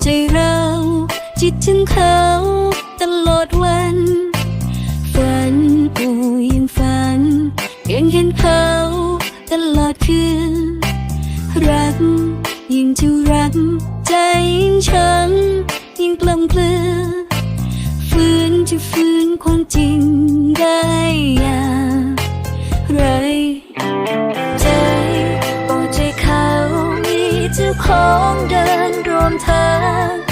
ใจเรา จิตถึงเขาตลอดวัน ฝันกูยังฝัน ยังเห็นเขาตลอดคืน รักยิ่งจะรัก ใจฉันยิ่งกลมเกลือฟื้นจะฟื้นความจริงได้ 疼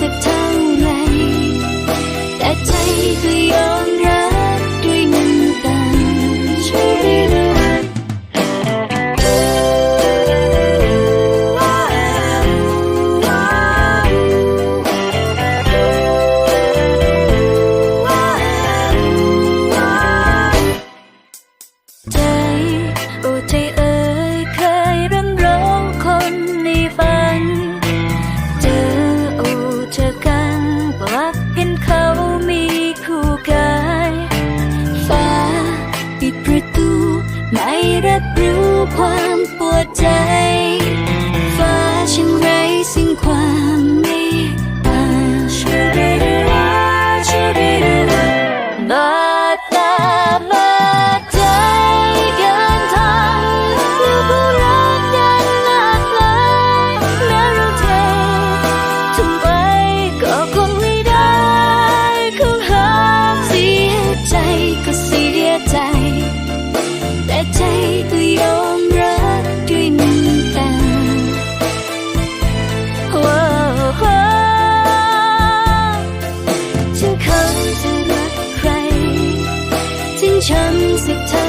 สักเท่าไรแต่ใจก็ยอมรับ ฉันสิเธอ